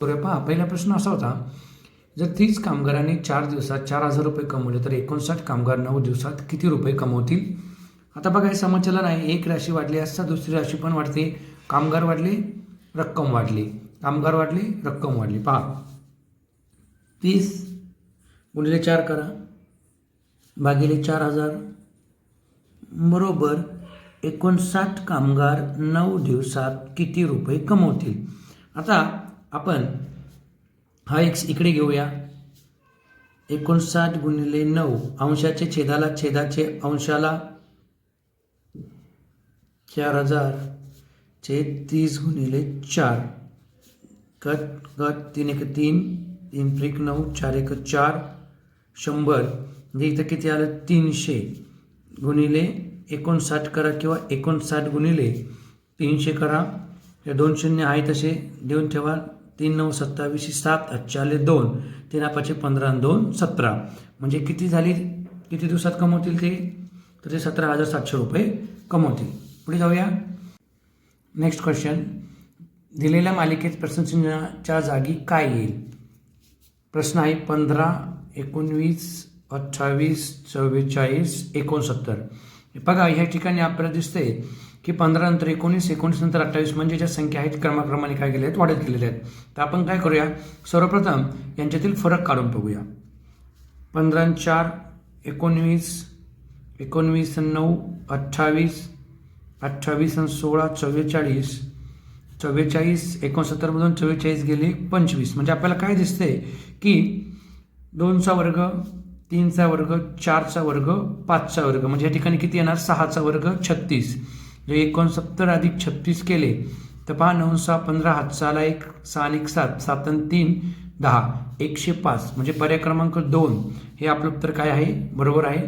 बरं पहा पहिला प्रश्न असा होता जर तीस कामगारांनी चार दिवसात चार हजार रुपये कमवले तर एकोणसाठ कामगार नऊ दिवसात किती रुपये कमवतील? आता बघा हे समाचार नाही एक राशी वाढली असता दुसरी राशी पण वाढते. कामगार वाढले रक्कम वाढली. कामगार वाढले रक्कम वाढली. पहा तीस गुणिले चार करा भागिले चार हजार बरोबर एकोणसाठ कामगार नऊ दिवसात किती रुपये कमवतील? आता आपण हा एक इकडे घेऊया. एकोणसाठ गुणिले नऊ अंशाचे छेदाला छेदाचे अंशाला चार हजार छेद तीस गुणिले चार. कट कट तीन एक तीन तीन त्रिक नऊ चार एक चार शंभर. म्हणजे इथं किती आलं? तीनशे गुणिले एकोणसाठ करा किंवा एकोणसाठ गुणिले तीनशे करा. हे दोन शून्य आहे तसे देऊन ठेवा तीन नऊ सत्तावीसशे सात आठशे दोन तीन पाचशे पंधरा दोन सतरा. म्हणजे किती झाली? किती दिवसात कमवतील ते? तर ते सतरा हजार सातशे रुपये कमवतील. पुढे जाऊया. नेक्स्ट क्वेश्चन दिलेल्या मालिकेत प्रश्नचिन्हाच्या जागी काय येईल? प्रश्न आहे पंधरा एकोणवीस अठ्ठावीस चव्वेचाळीस एकोणसत्तर. बघा ह्या ठिकाणी आपल्याला दिसतंय की पंधरानंतर एकोणीस एकोणीस नंतर अठ्ठावीस म्हणजे ज्या संख्या आहेत क्रमाक्रमाने काय केल्या आहेत वाढत गेलेल्या आहेत. तर आपण काय करूया? सर्वप्रथम यांच्यातील फरक काढून बघूया. पंधरा चार एकोणवीस एकोणवीस नऊ अठ्ठावीस अठ्ठावीस आणि सोळा चव्वेचाळीस चव्वेचाळीस एकोणसत्तरमधून चव्वेचाळीस गेले पंचवीस. म्हणजे आपल्याला काय दिसते की दोनचा वर्ग तीनचा वर्ग चारचा वर्ग पाचचा वर्ग. म्हणजे या ठिकाणी किती येणार? सहाचा वर्ग छत्तीस. जर एकोणसत्तर अधिक छत्तीस केले तर पहा नऊ सहा पंधरा हात सहाला एक सहा आणि एक सात सात आणि तीन दहा एकशे पाच म्हणजे पर्याय क्रमांक दोन. हे आपलं उत्तर काय आहे? बरोबर आहे.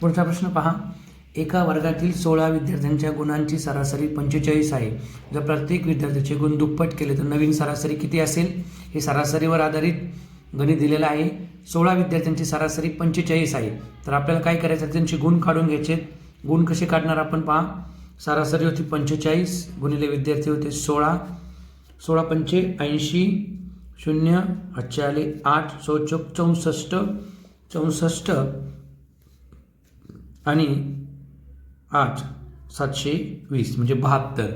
पुढचा प्रश्न पहा. एका वर्गातील सोळा विद्यार्थ्यांच्या गुणांची सरासरी पंचेचाळीस आहे. जर प्रत्येक विद्यार्थ्याचे गुण दुप्पट केले तर नवीन सरासरी किती असेल? हे सरासरीवर आधारित गणित दिलेलं आहे. सोळा विद्यार्थ्यांची सरासरी पंचेचाळीस आहे. तर आपल्याला काय करायचं? त्यांचे गुण काढून घ्यायचे गुण कसे काढणार आपण पहा. सरासरी होती पंचेचाळीस गुणिले विद्यार्थी होते सोळा. सोळा पंचे ऐंशी शून्य आजचे आले आठ चौचोक चौसष्ट चौसष्ट आणि आठ सातशे वीस म्हणजे बहात्तर.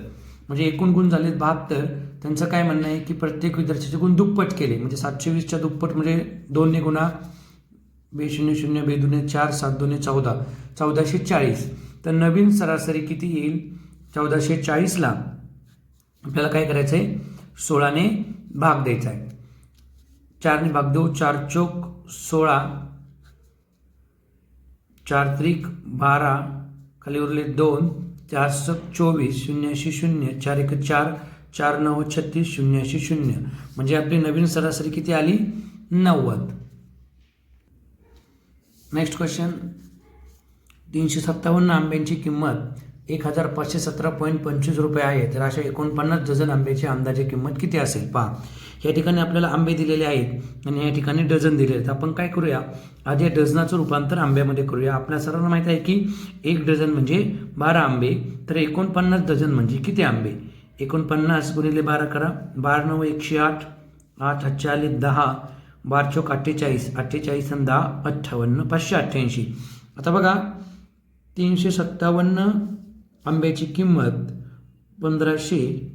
म्हणजे एकूण गुण झालेत बहात्तर. त्यांचं काय म्हणणं आहे की प्रत्येक विद्यार्थ्याचे गुण दुप्पट केले. म्हणजे सातशे वीसच्या दुप्पट म्हणजे दोनने गुणा बे शून्य शून्य बे दुने चार सात दोने चौदा. चौदाशे चाळीस. तर नवीन सरासरी किती येईल? चौदाशे चाळीसला आपल्याला काय करायचं आहे सोळाने भाग द्यायचा आहे चारने भाग देऊ. चार चोक सोळा. चार त्रिक बारा. खाली उरले दोन. चार सक चोवीस. शून्यऐंशी शून्य. चार एक चार. चार नऊ छत्तीस. शून्यऐंशी शून्य. म्हणजे आपली नवीन सरासरी किती आली? नव्वद. नेक्स्ट क्वेश्चन तीनशे सत्तावन्न आंब्यांची किंमत एक हजार पाचशे सतरा पॉईंट पंचवीस रुपये आहे. तर अशा एकोणपन्नास डझन आंब्याची अंदाजे किंमत किती असेल? पहा. या ठिकाणी आपल्याला आंबे दिलेले आहेत आणि या ठिकाणी डझन दिले आहेत. आपण काय करूया? आधी या डझनाचं रूपांतर आंब्यामध्ये करूया. आपल्या सर्वांना माहीत आहे की एक डझन म्हणजे बारा आंबे तर एकोणपन्नास डझन म्हणजे किती आंबे? एकोणपन्नास गुणिले बारा करा. बारा नऊ एकशे आठ. आठ हातचे दहा. बार चौक अठ्ठेचाळीस अठ्ठेचाळीस आणि दहा अठ्ठावन्न पाचशे अठ्ठ्याऐंशी. आता बघा तीनशे सत्तावन्न आंब्याची किंमत पंधराशे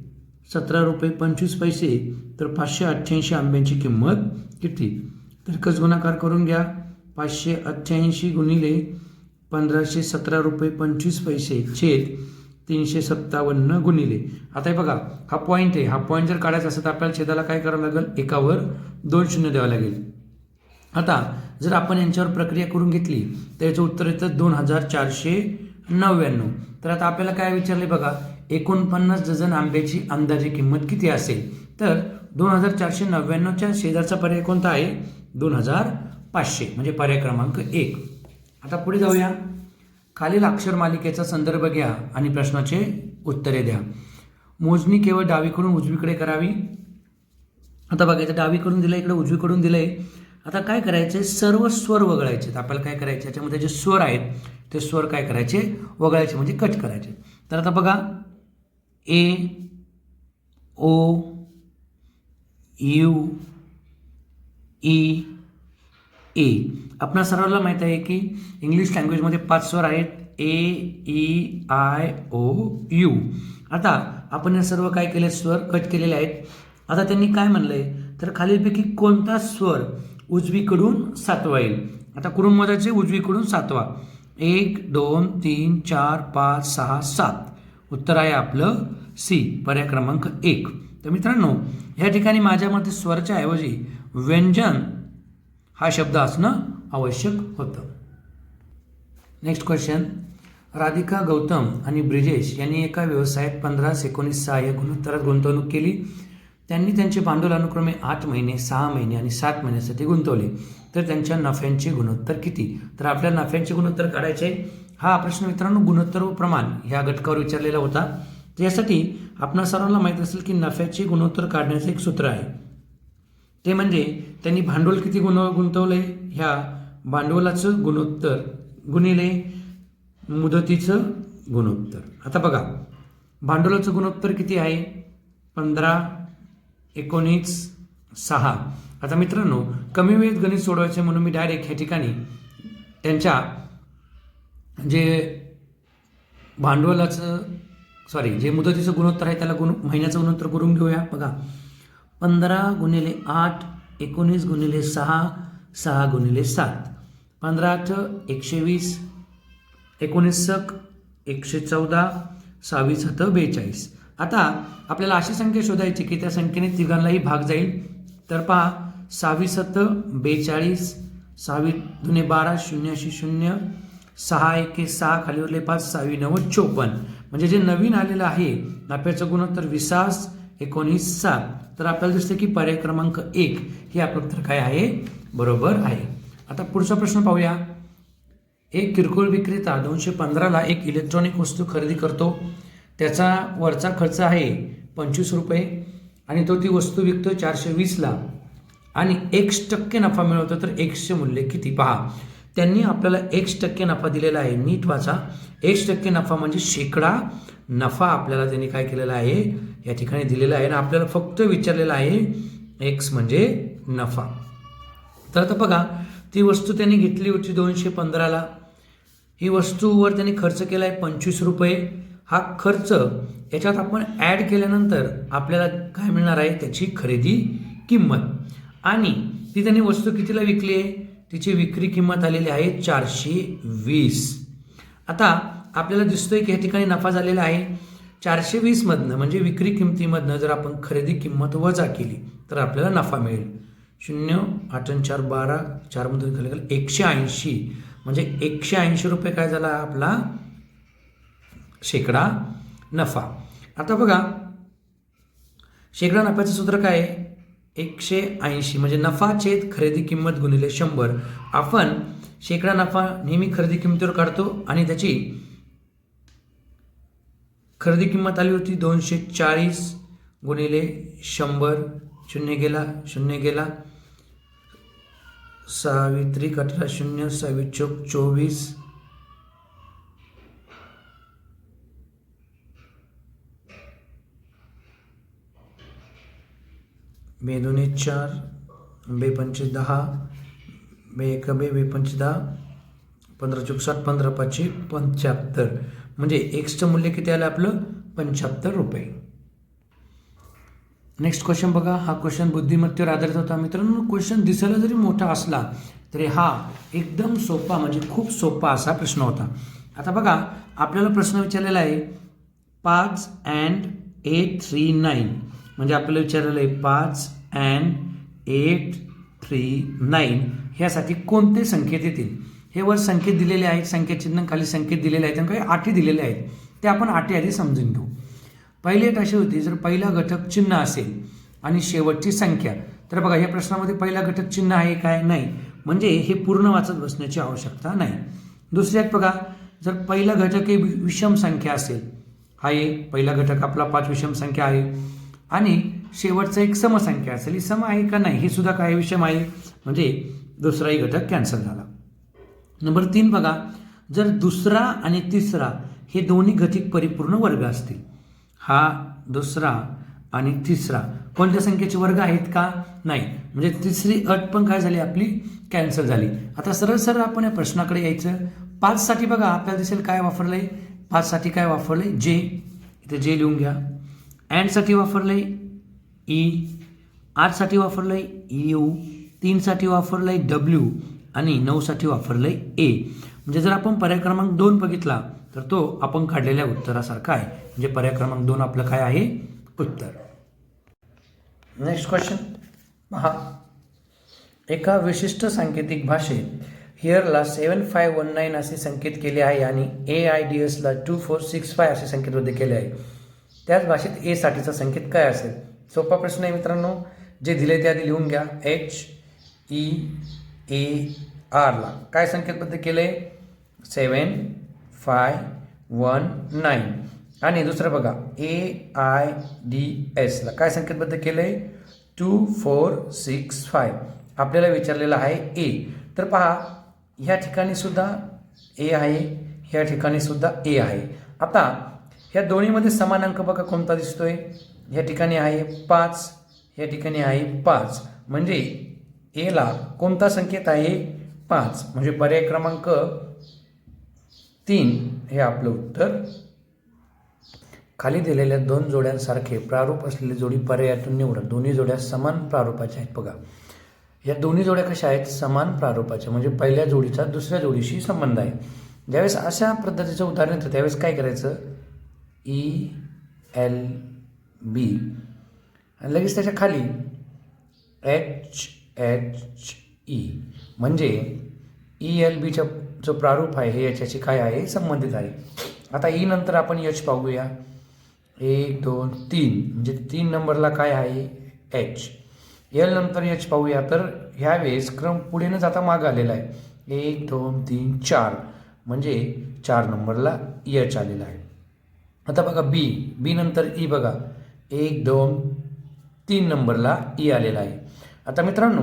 सतरा रुपये पंचवीस पैसे तर पाचशे अठ्ठ्याऐंशी आंब्यांची किंमत किती? तर कस गुणाकार करून घ्या. पाचशे अठ्ठ्याऐंशी गुणिले पंधराशे सतरा रुपये पंचवीस पैसे छेद तीनशे सत्तावन्न गुणिले. आता हे बघा हा पॉईंट आहे. हा पॉईंट जर काढायचा असेल तर आपल्याला छेदाला काय करावं लागेल? एकावर दोन शून्य द्यावं लागेल. आता जर आपण यांच्यावर प्रक्रिया करून घेतली तर याचं उत्तर येतं दोन हजार चारशे नव्याण्णव. तर आता आपल्याला काय विचारले बघा? एकोणपन्नास डझन आंब्याची अंदाजे किंमत किती असेल? तर दोन हजार चारशे नव्याण्णवच्या शेजारचा पर्याय कोणता आहे? दोन हजार पाचशे म्हणजे पर्याय क्रमांक एक. आता पुढे जाऊया. खालील अक्षर मालिकेचा संदर्भ घ्या आणि प्रश्नाचे उत्तरे द्या. मोजणी केवळ डावीकडून उजवीकडे करावी. आता बघायचं डावीकडून दिलं इकडे उजवीकडून दिलं आहे आता काय करायचे? सर्व स्वर वगळायचे. आपल्याला काय करायचे? याच्यामध्ये जे स्वर आहेत ते स्वर काय करायचे? वगळायचे म्हणजे कट करायचे. तर आता बघा ए ओ यू ई ए. आपणा सर्वांना माहीत आहे की इंग्लिश लँग्वेजमध्ये पाच स्वर आहेत A E I O U आता आपण हे सर्व काय केले? स्वर कट केलेले आहेत. आता त्यांनी काय म्हणलं आहे तर खालीलपैकी कोणता स्वर उजवीकडून सातवा येईल? आता कुरुमदाचे उजवीकडून सातवा. एक दोन तीन चार पाच सहा सात. उत्तर आहे आपलं सी पर्याय क्रमांक एक. तर मित्रांनो ह्या ठिकाणी माझ्या मते स्वरच्या ऐवजी व्यंजन हा शब्द असणं आवश्यक होतं. नेक्स्ट क्वेश्चन राधिका गौतम आणि ब्रिजेश यांनी एका व्यवसायात पंधरा एकोणीस सहा या गुणोत्तरात गुंतवणूक केली. त्यांनी त्यांचे भांडवल अनुक्रमे आठ महिने सहा महिने आणि सात महिन्यासाठी गुंतवले. तर त्यांच्या नफ्यांचे गुणोत्तर किती? तर आपल्या नफ्यांचे गुणोत्तर काढायचे? हा प्रश्न मित्रांनो गुणोत्तर व प्रमाण ह्या घटकावर विचारलेला होता. यासाठी आपणा सर्वांना माहीत असेल की नफ्याचे गुणोत्तर काढण्याचं एक सूत्र आहे. ते म्हणजे त्यांनी भांडवल किती गुण गुंतवले ह्या भांडवलाचं गुणोत्तर गुणिले मुदतीचं गुणोत्तर. आता बघा भांडवलाचं गुणोत्तर किती आहे? पंधरा एकोणीस सहा. आता मित्रांनो कमी वेळेत गणित सोडवायचे म्हणून मी डायरेक्ट ह्या ठिकाणी त्यांच्या जे भांडवलाचं सॉरी जे मुदतीचं गुणोत्तर आहे त्याला गुण महिन्याचं गुणोत्तर करून घेऊया. बघा पंधरा गुणिले आठ एकोणीस गुणिले सहा सहा गुणिले सात. पंधरा आठ एकशे वीस एकोणीस सक एकशे चौदा सहावीस हात बेचाळीस. आता आपल्याला अशी संख्या शोधायची की त्या संख्येने तिघांनाही भाग जाईल. तर पहा सहावी सत्त बेचाळीस सहावी दुने बारा शून्याशी शून्य सहा एके सहा खाली उरले पाच सहावी नव्वद चोपन्न. म्हणजे जे नवीन आलेलं आहे नाप्याचं गुणोत्तर विसास एकोणीस सात. तर आपल्याला दिसतं की पर्याय क्रमांक एक हे आपलं उत्तर काय आहे? बरोबर आहे. आता पुढचा प्रश्न पाहूया. एक किरकोळ विक्रेता दोनशे पंधराला एक इलेक्ट्रॉनिक वस्तू खरेदी करतो. त्याचा वरचा खर्च आहे पंचवीस रुपये आणि तो ती वस्तू विकतो चारशे वीसला आणि एक्स टक्के नफा मिळवतो तर एक्सचे मूल्य किती? पहा. त्यांनी आपल्याला एक्स टक्के नफा दिलेला आहे. नीट वाचा. एक्स टक्के नफा म्हणजे शेकडा नफा आपल्याला त्यांनी काय केलेला आहे? या ठिकाणी दिलेला आहे. आणि आपल्याला फक्त विचारलेला आहे एक्स म्हणजे नफा. तर आता बघा ती वस्तू त्यांनी घेतली होती दोनशे पंधराला. ही वस्तूवर त्यांनी खर्च केला आहे पंचवीस रुपये. हा खर्च याच्यात आपण ॲड केल्यानंतर आपल्याला काय मिळणार आहे? त्याची खरेदी किंमत. आणि ती त्यांनी वस्तू कितीला विकली आहे? तिची विक्री किंमत आलेली आहे चारशे वीस. आता आपल्याला दिसतोय की या ठिकाणी नफा झालेला आहे. चारशे वीसमधनं म्हणजे विक्री किमतीमधनं जर आपण खरेदी किंमत वजा केली तर आपल्याला नफा मिळेल. शून्य आठ आणि चार बारा चारमधून खाली गेलं. एकशे ऐंशी. म्हणजे एकशे ऐंशी रुपये काय झाला आपला? शेकडा नफा. आता बघा शेकडा नफ्याचं सूत्र काय आहे? एकशे ऐंशी. म्हणजे नफा छेद खरेदी किंमत गुणिले शंभर. आपण शेकडा नफा नेहमी खरेदी किंमतीवर काढतो आणि त्याची खरेदी किंमत आली होती दोनशे चाळीस गुणिले शंभर. शून्य गेला शून्य गेला. सावित्री अठरा शून्य सहावी चौक चोवीस. बे दोन्ही चार बे पंचे दहा बे एक बे बे पंचे दहा पंधरा चौक साठ पंधरा पाचशे पंच्याहत्तर. म्हणजे एक्सचं मूल्य किती आलं आपलं? पंच्याहत्तर रुपये. नेक्स्ट क्वेश्चन बघा. हा क्वेश्चन बुद्धिमत्तेवर आधारित होता. मित्रांनो क्वेश्चन दिसायला जरी मोठा असला तरी हा एकदम सोपा म्हणजे खूप सोपा असा प्रश्न होता. आता बघा आपल्याला प्रश्न विचारलेला आहे पाच अँड एट थ्री नाईन म्हणजे आपल्याला विचारलेलं आहे पाच अँड एट थ्री नाईन ह्यासाठी कोणते संकेत येतील? हे वर संकेत दिलेले आहेत. संकेतचिन्ह खाली संकेत दिलेले आहेत आणि काही आठी दिलेले आहेत. ते आपण आठी आधी समजून घेऊ. पहिली अट अशी होती जर पहिला घटक चिन्ह असेल आणि शेवटची संख्या तर बघा या प्रश्नामध्ये पहिला घटक चिन्ह आहे काय? नाही. म्हणजे हे पूर्ण वाचत बसण्याची आवश्यकता नाही. दुसऱ्यात बघा जर पहिला घटक हे विषम संख्या असेल हा एक पहिला घटक आपला पाच विषम संख्या आहे आणि शेवटचा एक समसंख्या असेल ही सम आहे का नाही? हे सुद्धा काय विषम आहे. म्हणजे दुसराही घटक कॅन्सल झाला. नंबर तीन बघा जर दुसरा आणि तिसरा हे दोन्ही घटिक परिपूर्ण वर्ग असतील हा दुसरा आणि तिसरा. कोणत्या संख्येचे वर्ग आहेत का? नाही. म्हणजे तिसरी अट पण काय झाली? आपली कॅन्सल झाली. आता सरळ सरळ आपण या प्रश्नाकडे यायचं. पाचसाठी बघा आपल्याला दिसेल काय वापरलं आहे पाचसाठी काय वापरलं आहे जे इथे जे लिहून घ्या. अँडसाठी वापरलं आहे e. ई आठसाठी वापरलं आहे यू तीनसाठी वापरलं आहे डब्ल्यू आणि नऊसाठी वापरलं आहे ए म्हणजे जर आपण पर्याय क्रमांक दोन बघितला तर तो आपण काढलेल्या उत्तरासारखा आहे. म्हणजे पर्याय क्रमांक दोन आपलं काय आहे? उत्तर. नेक्स्ट क्वेश्चन हा एका विशिष्ट सांकेतिक भाषेत हिअरला सेवन फाय वन नाईन असे संकेत केले आहे आणि ए आय डी एसला टू फोर सिक्स फाय असे संकेतबद्ध केले आहे. त्याच भाषेत एसाठीचा संकेत काय असेल? सोपा प्रश्न आहे मित्रांनो. जे दिले ते आधी लिहून घ्या. एच ई ए आरला काय संकेतबद्ध केले सेवन फाय वन नाईन आणि दुसरं बघा ए आय डी एसला काय संकेतबद्ध केलं आहे टू फोर सिक्स फाय आपल्याला विचारलेलं आहे ए तर पहा ह्या ठिकाणी सुद्धा ए आहे ह्या ठिकाणी सुद्धा ए आहे. आता ह्या दोन्हीमध्ये समान अंक बघा कोणता दिसतोय? ह्या ठिकाणी आहे पाच ह्या ठिकाणी आहे पाच. म्हणजे एला कोणता संकेत आहे? पाच. म्हणजे पर्याय क्रमांक तीन हे आपलं उत्तर. खाली दिलेल्या दोन जोड्यांसारखे प्रारूप असलेली जोडी पर्यायातून निवडा. दोन्ही जोड्या समान प्रारूपाच्या आहेत बघा. या दोन्ही जोड्या कशा आहेत? समान प्रारूपाच्या. म्हणजे पहिल्या जोडीचा दुसऱ्या जोडीशी संबंध आहे. ज्यावेळेस अशा पद्धतीचं उदाहरण येतं त्यावेळेस काय करायचं? ई एल बी आणि लगेच त्याच्याखाली एच एच ई म्हणजे e, ई एल बीच्या जो प्रारूप आहे हे याच्याशी काय आहे? संबंधित आहे. आता ई नंतर आपण यच पाहूया. एक दोन तीन. म्हणजे तीन नंबरला काय आहे? एच एल नंतर यच पाहूया. तर ह्यावेळेस क्रम पुढे न जाता मागं आलेला आहे. एक दोन तीन चार. म्हणजे चार नंबरला यच आलेला आहे. आता बघा बी बी नंतर ई बघा. एक दोन तीन नंबरला ई आलेला आहे. आता मित्रांनो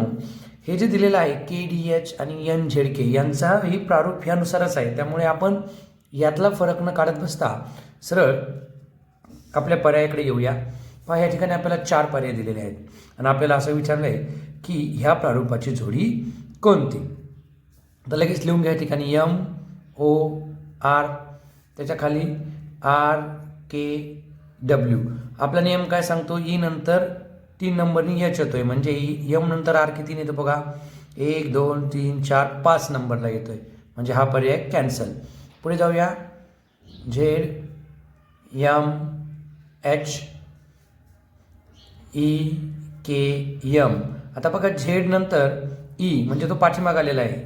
हे जे दिलेलं आहे के डी एच आणि एन झेड के यांचा ही प्रारूप ह्यानुसारच आहे. त्यामुळे आपण यातला फरक न काढत बसता सरळ आपल्या पर्यायाकडे येऊया. पहा या ठिकाणी आपल्याला चार पर्याय दिलेले आहेत. आणि आपल्याला असं विचारलं आहे की ह्या प्रारूपाची जोडी कोणती? तर लगेच लिहून घ्या ठिकाणी यम ओ आर त्याच्याखाली आर के डब्ल्यू आपला नियम काय सांगतो? ई नंतर तीन नंबरनी येतो आहे म्हणजे ई यम नंतर आर किती येतो बघा? एक दोन तीन चार पाच नंबरला येतो आहे म्हणजे हा पर्याय कॅन्सल पुढे जाऊया. Z M H E K M आता बघा झेड नंतर ई म्हणजे तो पाठीमाग आलेला आहे.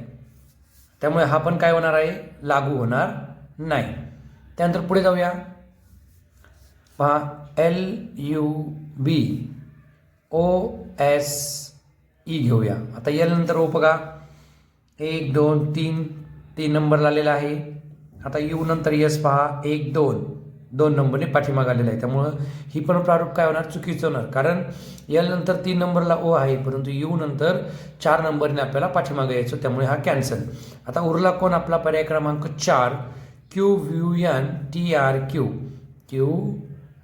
त्यामुळे हा पण काय होणार आहे? लागू होणार नाही. त्यानंतर पुढे जाऊया. पहा L U B O S E घेऊया. आता एल नंतर ओ बघा. एक दोन तीन. तीन नंबरला आलेला आहे. आता यू नंतर यस पहा. एक दोन. दोन नंबरने पाठीमाग आलेला आहे. त्यामुळं ही पण प्रारूप काय होणार? चुकीचं होणार. कारण एल नंतर तीन नंबरला ओ आहे परंतु यू नंतर चार नंबरने आपल्याला पाठीमागे यायचो त्यामुळे हा कॅन्सल आता उरला कोण? आपला पर्याय क्रमांक चार. Q V N T R Q Q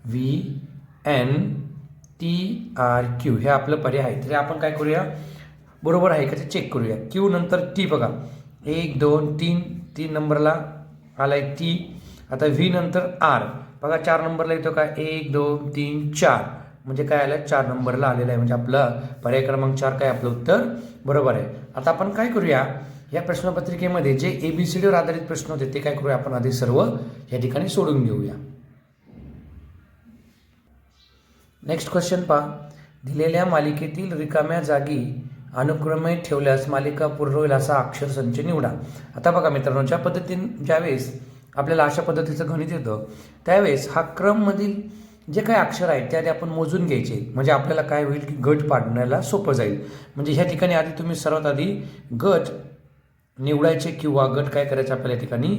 V N T R Q हे आपलं पर्याय आहे. तरी आपण काय करूया? बरोबर आहे का ते चेक करूया. क्यू नंतर टी बघा. एक दोन तीन. तीन नंबरला आलाय टी आता व्ही नंतर आर बघा चार नंबरला येतो का? एक दोन तीन चार. म्हणजे काय आलं? चार नंबरला आलेलं आहे. म्हणजे आपलं पर्याय क्रमांक चार काय आपलं उत्तर? बरोबर आहे. आता आपण काय करूया? या प्रश्नपत्रिकेमध्ये जे ए बी सी डीवर आधारित प्रश्न होते ते काय करूया? आपण आधी सर्व या ठिकाणी सोडून घेऊया. नेक्स्ट क्वेश्चन पहा. दिलेल्या मालिकेतील रिकाम्या जागी अनुक्रमे ठेवल्यास मालिका पूर्ण होईल असा अक्षरसंच निवडा. आता बघा मित्रांनो ज्या पद्धतीने ज्यावेळेस आपल्याला अशा पद्धतीचं गणित येतं त्यावेळेस हा क्रममधील जे काही अक्षर आहेत ते आधी आपण मोजून घ्यायचे. म्हणजे आपल्याला काय होईल की गट पाडण्याला सोपं जाईल. म्हणजे ह्या ठिकाणी आधी तुम्ही सर्वात आधी गट निवडायचे किंवा गट काय करायचे आपल्याला या ठिकाणी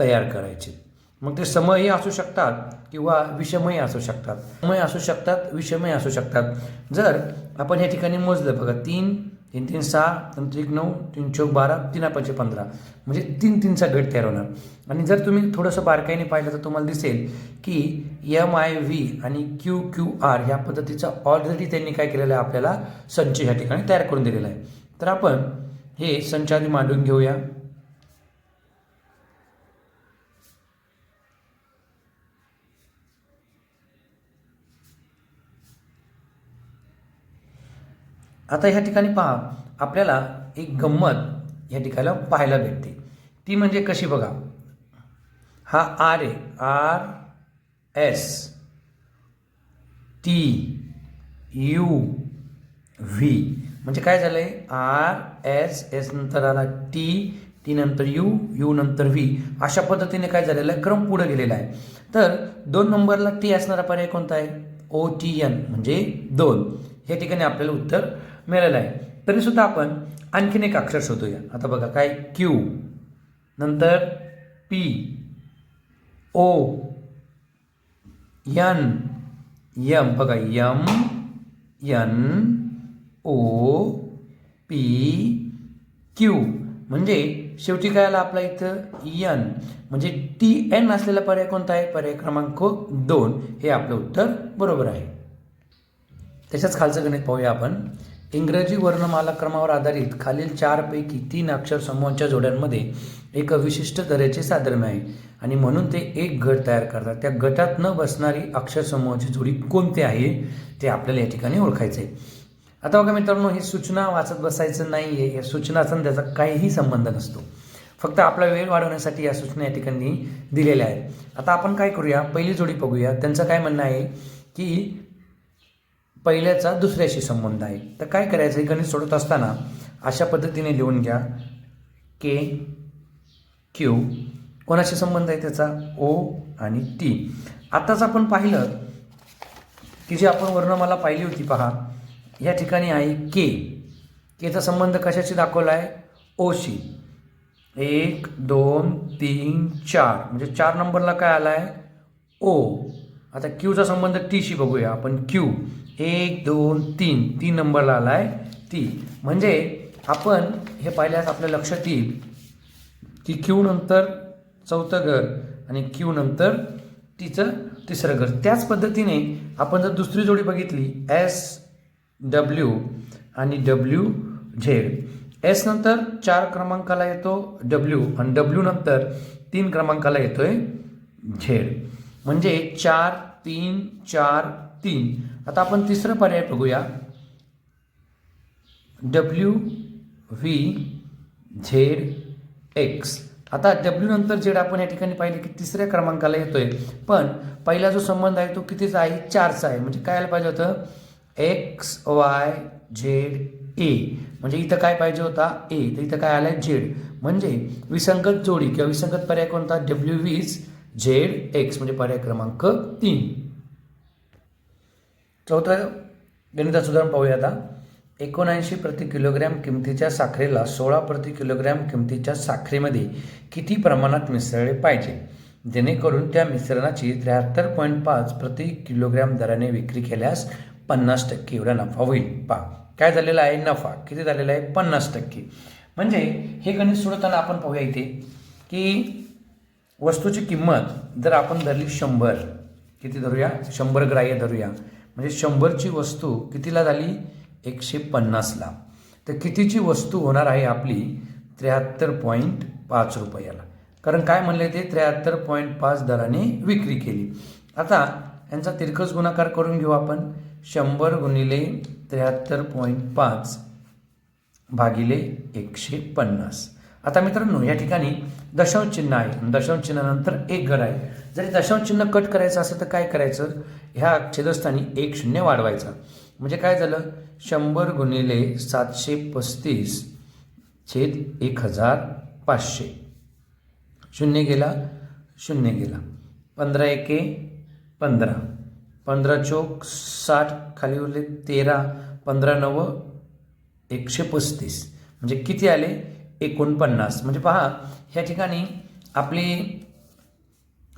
तयार करायचे. मग ते समही असू शकतात किंवा विषमही असू शकतात. समय असू शकतात विषमही असू शकतात. जर आपण या ठिकाणी मोजलं बघा तीन तीन तीन सहा तीन त्रिक नऊ तीन चौक बारा तीन पाचशे पंधरा म्हणजे तीन तीनचा गट तयार होणार. आणि जर तुम्ही थोडंसं बारकाईने पाहिलं तर तुम्हाला दिसेल की एम आय व्ही आणि क्यू क्यू आर ह्या पद्धतीचा ऑलरेडी त्यांनी काय केलेलं आहे आपल्याला संच ह्या ठिकाणी तयार करून दिलेला आहे. तर आपण हे संच आधी मांडून घेऊया. आता ह्या ठिकाणी पहा आपल्याला एक गंमत या ठिकाणी पाहायला भेटते. ती म्हणजे कशी बघा. हा R A R S T U V. म्हणजे काय झालं आहे आर एस एस नंतर आला टी टी नंतर यू यू नंतर व्ही. अशा पद्धतीने काय झालेलं आहे? क्रम पुढे गेलेला आहे. तर दोन नंबरला टी असणारा पर्याय कोणता आहे? ओ टी एन म्हणजे दोन. या ठिकाणी आपल्याला उत्तर मिळालं आहे तरीसुद्धा आपण आणखीन एक अक्षर शोधूया. आता बघा काय? क्यू नंतर पी ओ यन यम बघा M N O P Q म्हणजे शेवटी काय आला आपला इथं? यन म्हणजे टी एन असलेला पर्याय कोणता आहे? पर्याय क्रमांक दोन. हे आपलं उत्तर बरोबर आहे. त्याच्याच खालचं गणित पाहूया आपण. इंग्रजी वर्णमाला क्रमावर आधारित खालील चारपैकी तीन अक्षर समूहांच्या जोड्यांमध्ये एक विशिष्ट तऱ्हेचे साधर्म्य आहे. आणि म्हणून ते एक गट तयार करतात. त्या गटात न बसणारी अक्षर समूहाची जोडी कोणती आहे ते आपल्याला या ठिकाणी ओळखायचं आहे आता बघा मित्रांनो ही सूचना वाचत बसायचं नाही आहे या सूचनाचा आणि त्याचा काहीही संबंध नसतो. फक्त आपला वेळ वाढवण्यासाठी या सूचना या ठिकाणी दिलेल्या आहेत. आता आपण काय करूया? पहिली जोडी बघूया. त्यांचं काय म्हणणं आहे की पहिल्याचा दुसऱ्याशी संबंध आहे. तर काय करायचं? हे गणित सोडत असताना अशा पद्धतीने लिहून घ्या. के क्यू कोणाशी संबंध आहे त्याचा? ओ आणि टी आत्ताच आपण पाहिलं की जी आपण वर्णमाला पाहिली होती पहा. या ठिकाणी आहे के केचा संबंध कशाशी दाखवला आहे ओशी एक दोन तीन चार. म्हणजे चार नंबरला काय आला आहे ओ आता क्यूचा संबंध टीशी बघूया आपण. क्यू एक दोन तीन. तीन नंबरला आला आहे ती. म्हणजे आपण हे पाहिल्यास आपल्या लक्षात येईल की क्यू नंतर चौथं घर आणि क्यू नंतर तिचं तिसरं घर. त्याच पद्धतीने आपण जर दुसरी जोडी बघितली एस डब्ल्यू आणि डब्ल्यू झेड एस नंतर चार क्रमांकाला येतो डब्ल्यू आणि डब्ल्यू नंतर तीन क्रमांकाला येतोय झेड म्हणजे चार तीन चार तीन. आता आपण तिसरं पर्याय बघूया. डब्ल्यू व्ही झेड एक्स आता डब्ल्यू नंतर झेड आपण या ठिकाणी पाहिले की तिसऱ्या क्रमांकाला येतोय. पण पहिला जो संबंध आहे तो कितीचा आहे? चारचा आहे. म्हणजे काय आलं पाहिजे होतं? एक्स वाय झेड ए म्हणजे इथं काय पाहिजे होता? ए तर इथं काय आलं आहे झेड म्हणजे विसंगत जोडी किंवा विसंगत पर्याय कोणता? डब्ल्यू वीज झेड एक्स म्हणजे पर्याय क्रमांक तीन. चौथं गणिताचं उदाहरण पाहूया आता. एकोणऐंशी प्रति किलोग्रॅम किमतीच्या साखरेला सोळा प्रति किलोग्रॅम किमतीच्या साखरेमध्ये किती प्रमाणात मिसळले पाहिजे? जेणेकरून त्या मिश्रणाची त्र्याहत्तर पॉईंट पाच प्रति किलोग्रॅम दराने विक्री केल्यास पन्नास टक्के एवढा नफा होईल. पा काय झालेला आहे नफा? किती झालेला आहे? पन्नास टक्के. म्हणजे हे गणित सोडवताना आपण पाहूया इथे की वस्तूची किंमत जर आपण धरली शंभर किती धरूया? शंभर ग्राह्य धरूया. म्हणजे शंभरची वस्तू कितीला झाली? एकशे पन्नासला. तर कितीची वस्तू होणार आहे आपली? त्र्याहत्तर पॉईंट पाच रुपयाला. कारण काय म्हणले ते? त्र्याहत्तर पॉईंट पाच दराने विक्री केली. आता यांचा तिरकस गुणाकार करून घेऊ आपण. शंभर गुणिले त्र्याहत्तर पॉईंट पाच भागिले एकशे पन्नास. आता मित्रांनो या ठिकाणी दशांश चिन्ह आहे. आणि दशांश चिन्हानंतर एक घर आहे. जरी दशांश चिन्ह कट करायचं असेल तर काय करायचं? ह्या छेदस्थानी एक शून्य वाढवायचा. म्हणजे काय झालं? शंभर गुणिले सातशे पस्तीस छेद एक हजार पाचशे. शून्य गेला शून्य गेला. पंधरा एके पंधरा. पंधरा चौक साठ खाली उरले तेरा. पंधरा नव एकशे पस्तीस. म्हणजे किती आले? एकोणपन्नास. म्हणजे पहा ह्या ठिकाणी आपली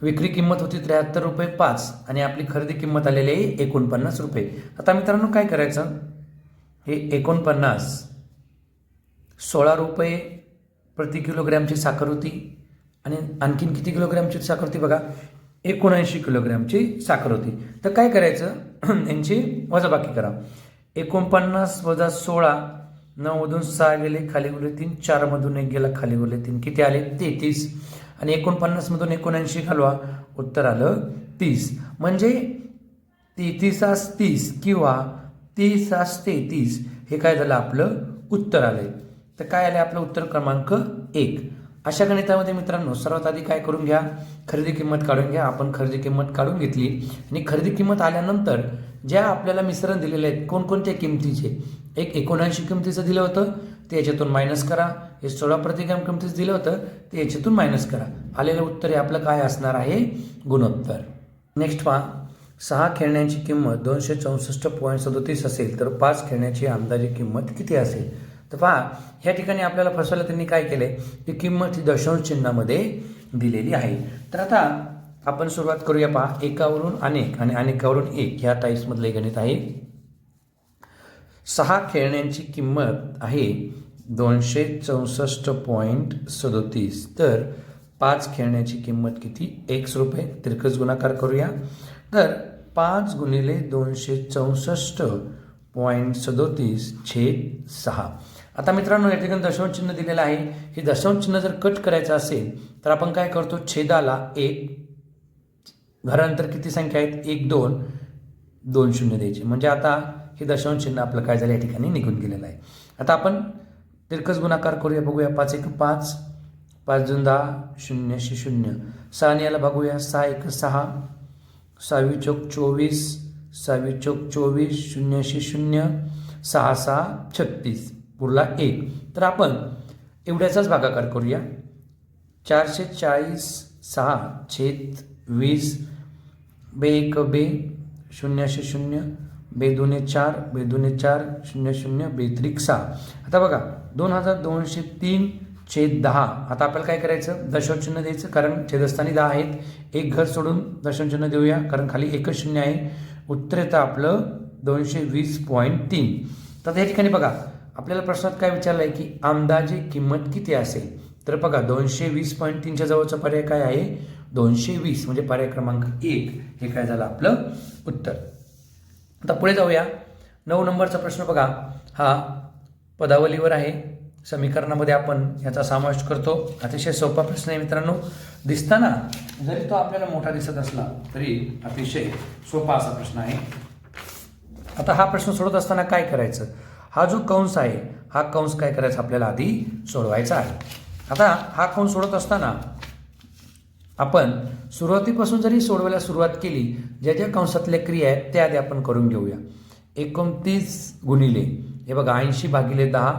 विक्री किंमत होती त्र्याहत्तर रुपये पाच आणि आपली खरेदी किंमत आलेली आहे एकोणपन्नास रुपये. आता मित्रांनो काय करायचं? हे एकोणपन्नास सोळा रुपये प्रति किलोग्रॅमची साखर होती आणि आणखीन किती किलोग्रॅमची साखर होती बघा? एकोणऐंशी किलोग्रॅमची साखर होती. तर काय करायचं? यांची वजाबाकी करा. एकोणपन्नास वजा सोळा नऊमधून सहा गेले खाली उरले तीन चारमधून एक गेला खाली उरले तीन. किती आले? तेहतीस. आणि एकोणपन्नासमधून एकोणऐंशी घालवा. उत्तर आलं तीस. म्हणजे तेहतीसास तीस किंवा तीसास तेहतीस हे काय झालं? आपलं उत्तर आलं तर काय आलं आपलं उत्तर क्रमांक एक. अशा गणितामध्ये मित्रांनो सर्वात आधी काय करून घ्या? खरेदी किंमत काढून घ्या. आपण खरेदी किंमत काढून घेतली आणि खरेदी किंमत आल्यानंतर ज्या आपल्याला मिश्रण दिलेले आहेत कोणकोणत्या किमतीचे? एक एकोणऐंशी किमतीचं दिलं होतं ते याच्यातून मायनस करा. हे सोळा प्रतिग्राम किमतीचं दिलं होतं ते याच्यातून मायनस करा. आलेलं उत्तर हे आपलं काय असणार आहे? गुणोत्तर. नेक्स्ट पहा. सहा खेळण्यांची किंमत दोनशे चौसष्ट पॉईंट सदोतीस असेल तर पाच खेळण्याची अंदाजे किंमत किती असेल? तर पहा ह्या ठिकाणी आपल्याला फसवायला त्यांनी काय केलं आहे की किंमत ही दशांश चिन्हामध्ये दिलेली आहे. तर आता आपण सुरुवात करूया पहा एकावरून अनेक आणि अनेकावरून एक. ह्या टाईप्समधलं गणित आहे. सहा खेळण्यांची किंमत आहे दोनशे चौसष्ट पॉईंट सदोतीस. तर पाच खेळण्याची किंमत किती? एक्स रुपये. तिरकस गुणाकार करूया. तर पाच गुणिले दोनशे चौसष्ट पॉईंट सदोतीस छेद सहा. आता मित्रांनो या ठिकाणी दशांश चिन्ह दिलेलं आहे. हे दशांश चिन्ह जर कट करायचं असेल तर आपण काय करतो? छेदाला एक घरानंतर किती संख्या आहेत? एक दोन दोन शून्य द्यायचे. म्हणजे आता हे दशांश चिन्ह आपलं काय झालं? या ठिकाणी निघून गेलेलं आहे. आता आपण तिरकस गुणाकार करूया बघूया. पाच एक पाच. पाच दोन दहा. शून्यशे शून्य. सहा याला बघूया. सहा एक सहा. सहावी चौक चोवीस. सहावी चौक चोवीस. शून्यशे शून्य. सहा सहा छत्तीस. पुरला एक. तर आपण एवढ्याचाच भागाकार करूया. चारशे चाळीस सहा छेद वीस बे एक बे शून्यशे शून्य बे चार बे चार शून्य शून्य बेत्रिक सहा. आता बघा दोन हजार दोनशे तीन छेद दहा. आता आपल्याला काय करायचं? दशवचिन्ह द्यायचं कारण छेदस्थानी दहा आहेत. एक घर सोडून दशवचिन्ह चिन्ह देऊया कारण खाली एकच शून्य आहे. उत्तर येतं आपलं दोनशे वीस पॉईंट तीन. तर या ठिकाणी बघा आपल्याला प्रश्नात काय विचारलं आहे की अंदाजे किंमत किती असेल? तर बघा दोनशे वीस पॉईंट तीनच्या जवळचा पर्याय काय आहे? दोनशे वीस म्हणजे पर्याय क्रमांक एक. हे काय झालं आपलं? उत्तर. आता पुढे जाऊया. नऊ नंबरचा प्रश्न बघा. हा पदावलीवर आहे. समीकरणामध्ये आपण याचा समावेश करतो. अतिशय सोपा प्रश्न आहे मित्रांनो. दिसताना जरी तो आपल्याला मोठा दिसत असला तरी अतिशय सोपा असा प्रश्न आहे. आता हा प्रश्न सोडत असताना काय करायचं? हा जो कंस आहे हा कंस काय करायचा आपल्याला आधी सोडवायचा आहे. आता हा कंस सोडत असताना आपण सुरुवातीपासून जरी सोडवायला सुरुवात केली ज्या ज्या कंसातल्या क्रिया आहेत त्या आधी आपण करून घेऊया. एकोणतीस गुणिले हे बघा ऐंशी भागिले दहा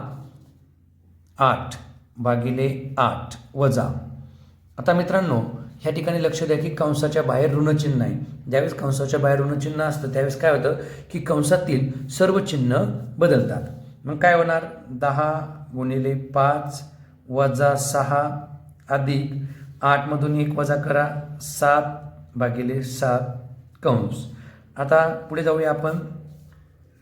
आठ. भागिले आठ वजा. आता मित्रांनो ह्या ठिकाणी लक्ष द्या की कंसाच्या बाहेर ऋणचिन्ह आहे. ज्यावेळेस कंसाच्या बाहेर ऋणचिन्ह असतं त्यावेळेस काय होतं की कंसातील सर्व चिन्ह बदलतात. मग काय होणार? दहा गुणिले पाच वजा सहा अधिक आठमधून एक वजा करा सात भागिले सात कंस. आता पुढे जाऊया आपण.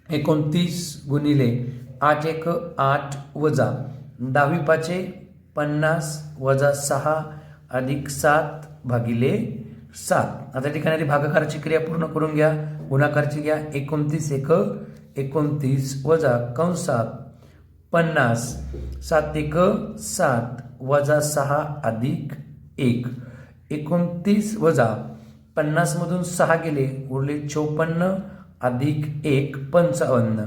एकोणतीस गुणिले आठ एक आठ वजा. दहावी पाचे पन्नास वजा सहा अधिक सात भागिले सात. आता ठिकाणी भागाकाराची क्रिया पूर्ण करून घ्या गुणाकारची घ्या. एकोणतीस एक एकोणतीस वजा कंसात पन्नास. सात एक सात वजा सहा अधिक एक. एकोणतीस वजा पन्नासमधून सहा गेले उरले चोपन्न अधिक एक पंचावन्न.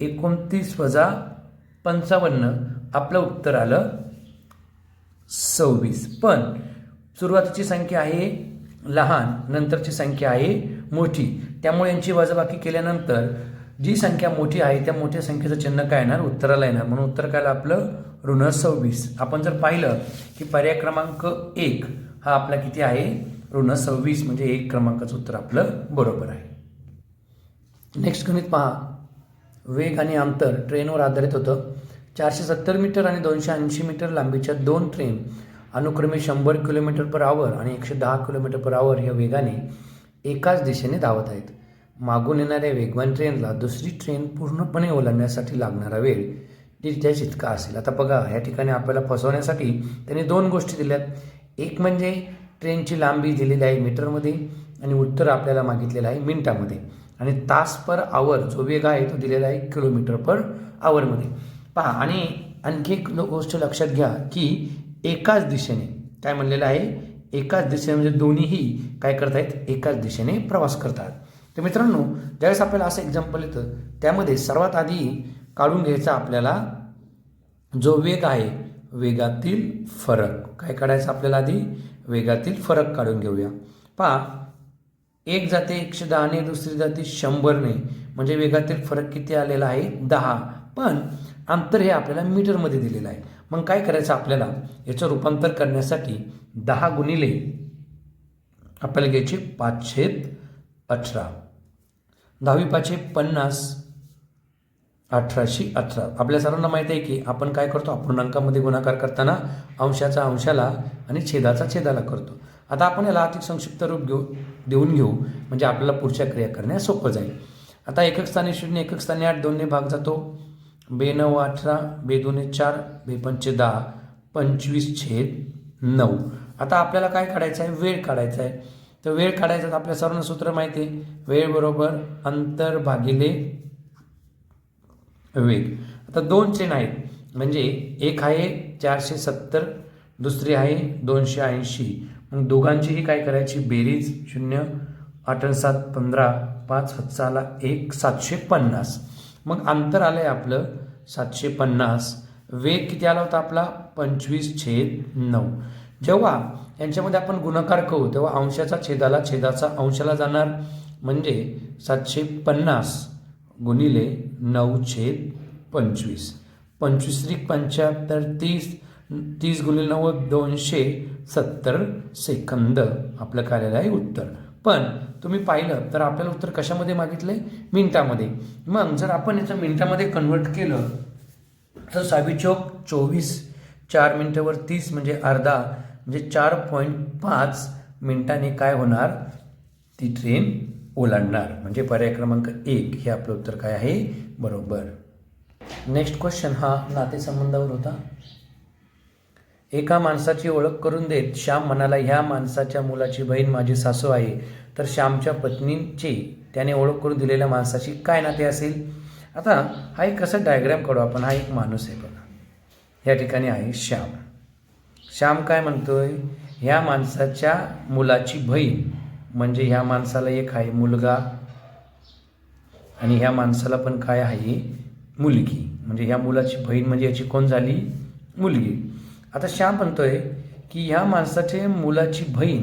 एकोणतीस वजा पंचावन्न आपलं उत्तर आलं सव्वीस. पण सुरुवातीची संख्या आहे लहान नंतरची संख्या आहे मोठी. त्यामुळे यांची वजाबाकी केल्यानंतर जी संख्या मोठी आहे त्या मोठ्या संख्येचं चिन्ह काय येणार? उत्तराला येणार. म्हणून उत्तर काय आपलं ऋण सव्वीस. आपण जर पाहिलं की पर्याय क्रमांक एक हा आपला किती आहे? ऋण सव्वीस म्हणजे एक क्रमांकाचं उत्तर आपलं बरोबर आहे. नेक्स्ट गणित पहा. वेग आणि अंतर ट्रेनवर आधारित होतं. चारशे सत्तर मीटर आणि दोनशे ऐंशी मीटर लांबीच्या दोन ट्रेन. अनुक्रमे शंभर किलोमीटर पर आवर आणि एकशे दहा किलोमीटर पर आवर या वेगाने एकाच दिशेने धावत आहेत. मागून येणाऱ्या वेगवान ट्रेनला दुसरी ट्रेन पूर्णपणे ओलांडण्यासाठी लागणारा वेळ डिस्टन्स इतका असेल. आता बघा ह्या ठिकाणी आपल्याला फसवण्यासाठी त्यांनी दोन गोष्टी दिल्यात. एक म्हणजे ट्रेनची लांबी दिलेली आहे मीटरमध्ये आणि उत्तर आपल्याला मागितलेलं आहे मिनिटामध्ये. आणि तास पर आवर जो वेग आहे तो दिलेला आहे किलोमीटर पर आवरमध्ये पहा आणि आणखी एक गोष्ट लक्षात घ्या की एकाच दिशेने. काय म्हणलेलं आहे? एकाच दिशेने म्हणजे दोन्हीही काय करतायत? एकाच दिशेने प्रवास करतात. तर मित्रांनो ज्यावेळेस आपल्याला असं एक्झाम्पल येतं त्यामध्ये सर्वात आधी काढून घ्यायचा आपल्याला जो वेग आहे वेगातील फरक. काय काढायचं आपल्याला आधी? वेगातील फरक काढून घेऊया. पहा एक जाते एकशे दहाने दुसरी जाते शंभरने. म्हणजे वेगातील फरक किती आलेला आहे? दहा. पण अंतर हे आपल्याला मीटरमध्ये दिलेलं आहे. मग काय करायचं आपल्याला? याचं रूपांतर करण्यासाठी दहा गुणिले आपल्याला घ्यायचे पाचशे अठरा. दहावी पाचशे पन्नास अठराशे अठरा. आपल्या सर्वांना माहीत आहे की आपण काय करतो? अपूर्णांकामध्ये गुणाकार करताना अंशाचा अंशाला आणि छेदाचा छेदाला करतो. आता आपण याला अति संक्षिप्त रूप घेऊ देऊन घेऊ. म्हणजे आपल्याला पुढच्या क्रिया करण्यास सोपं जाईल. आता एकक स्थानी शून्य एकक स्थानी आठ दोनने भाग जातो. बे नऊ अठरा बे चार बे पंचे दहा पंचवीस छेद नऊ. आता आपल्याला काय काढायचं आहे? वेळ काढायचा आहे. तर वेळ काढायचा तर आपल्या सर्वांना सूत्र माहिती आहे. वेळ बरोबर अंतर भागिले वेग. आता दोन चेन आहेत. म्हणजे एक आहे चारशे सत्तर दुसरी आहे दोनशे ऐंशी. मग दोघांचीही काय करायची? बेरीज शून्य आठ सात पंधरा पाच हातचाला एक सातशे पन्नास. मग अंतर आलं आहे आपलं सातशे पन्नास. वेग किती आला होता आपला? पंचवीस छेद नऊ. जेव्हा यांच्यामध्ये आपण गुणाकार करू तेव्हा अंशाचा छेदाला छेदाचा अंशाला जाणार म्हणजे सातशे पन्नास गुणिले नऊ छेद पंचवीस. पंचवीस त्रिक पंच्याहत्तर तीस. तीस गुणिले नव्वद दोनशे सत्तर सेकंद. आपलं कार्यालय आहे उत्तर. पण तुम्ही पाहिलं तर आपल्याला उत्तर कशामध्ये मागितलंय? मिनिटामध्ये. मग जर आपण याचं मिनिटामध्ये कन्वर्ट केलं तर सावी चौक चोवीस चार मिनटावर तीस म्हणजे अर्धा म्हणजे चार पॉईंट पाच मिनिटांनी काय होणार? ती ट्रेन ओलांडणार. म्हणजे पर्याय क्रमांक एक हे आपलं उत्तर काय आहे? बरोबर. नेक्स्ट क्वेश्चन हा नातेसंबंधावर होता. एका माणसाची ओळख करून देत श्याम म्हणाला ह्या माणसाच्या मुलाची बहीण माझी सासू आहे. तर श्यामच्या पत्नींची त्याने ओळख करून दिलेल्या माणसाची काय नाते असेल? आता हा एक कसं डायग्राम काढू आपण. हा एक माणूस आहे बघा. या ठिकाणी आहे श्याम. श्याम काय म्हणतोय? ह्या माणसाच्या मुलाची बहीण म्हणजे ह्या माणसाला एक आहे मुलगा आणि ह्या माणसाला पण काय आहे? मुलगी. म्हणजे ह्या मुलाची बहीण म्हणजे याची कोण झाली? मुलगी. आता श्याम म्हणतोय की ह्या माणसाचे मुलाची बहीण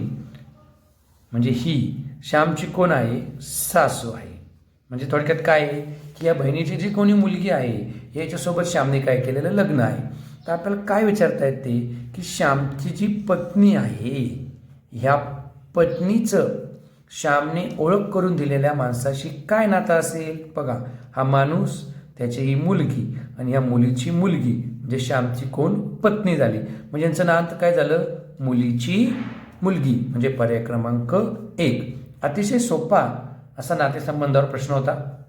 म्हणजे ही श्यामची कोण आहे? सासू आहे. म्हणजे थोडक्यात काय आहे? की या बहिणीची जी कोणी मुलगी आहे याच्यासोबत श्यामने काय केलेलं लग्न आहे. तर आपल्याला काय विचारता येते की श्यामची जी पत्नी आहे ह्या पत्नीचं श्यामने ओळख करून दिलेल्या माणसाशी काय नातं असेल? बघा हा माणूस त्याची ही मुलगी आणि ह्या मुलीची मुलगी. म्हणजे श्यामची कोण? पत्नी झाली. म्हणजे यांचं नातं काय झालं? मुलीची मुलगी. म्हणजे पर्याय क्रमांक एक. अतिशय सोपा असा नातेसंबंधावर प्रश्न होता.